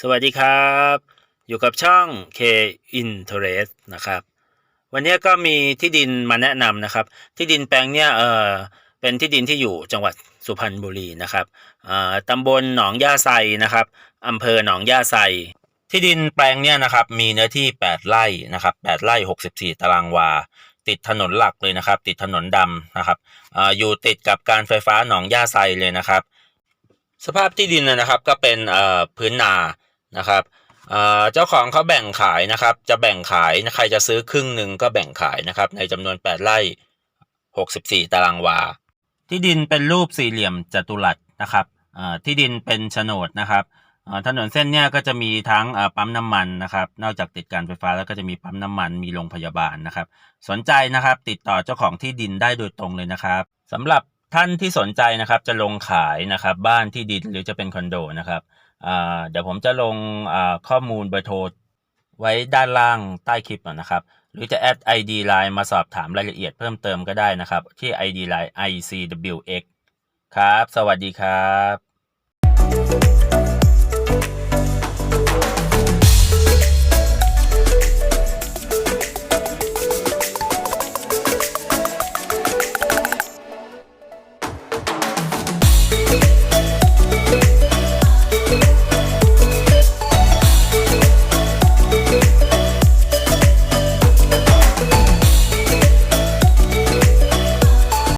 สวัสดีครับ อยู่กับช่อง K Interest นะครับ วันนี้ก็มีที่ดินมาแนะนำนะครับ ที่ดินแปลงเนี้ยเออเป็นที่ดินที่อยู่จังหวัดสุพรรณบุรีนะครับอ่อตำบลหนองย่าไซนะครับอำเภอหนองย่าไซที่ดินแปลงเนี้ยนะครับ มีเนื้อที่ 8 ไร่นะครับ8ไร่64 ตารางวา ติดถนนหลักเลยนะครับ ติดถนนดำนะครับอ่ออยู่ติดกับการไฟฟ้าหนองย่าไซเลยนะครับ สภาพที่ดินนะครับก็เป็นเอ่อพื้นนานะครับเจ้าของเขาแบ่งขายนะครับ จะแบ่งขายใครจะซื้อครึ่งหนึ่งก็แบ่งขายนะครับ ในจำนวน 8ไร่64 ตารางวา ที่ดินเป็นรูปสี่เหลี่ยมจัตุรัสนะครับที่ดินเป็นโฉนดนะครับถนนเส้นเนี้ยก็จะมีทั้งปั๊มน้ำมันนะครับ นอกจากติดการไฟฟ้าแล้วก็จะมีปั๊มน้ำมันมีโรงพยาบาลนะครับ สนใจนะครับ ติดต่อเจ้าของที่ดินได้โดยตรงเลยนะครับสำหรับ ท่านที่สนใจนะครับจะลงขายนะครับบ้านที่ดินหรือจะเป็นคอนโดนะครับเดี๋ยวผมจะลงข้อมูลเบอร์โทรไว้ด้านล่างใต้คลิปนะครับหรือจะแอด ID Line มาสอบถามรายละเอียดเพิ่มเติมก็ได้นะครับ ที่ ID Line ICWX ครับ สวัสดีครับ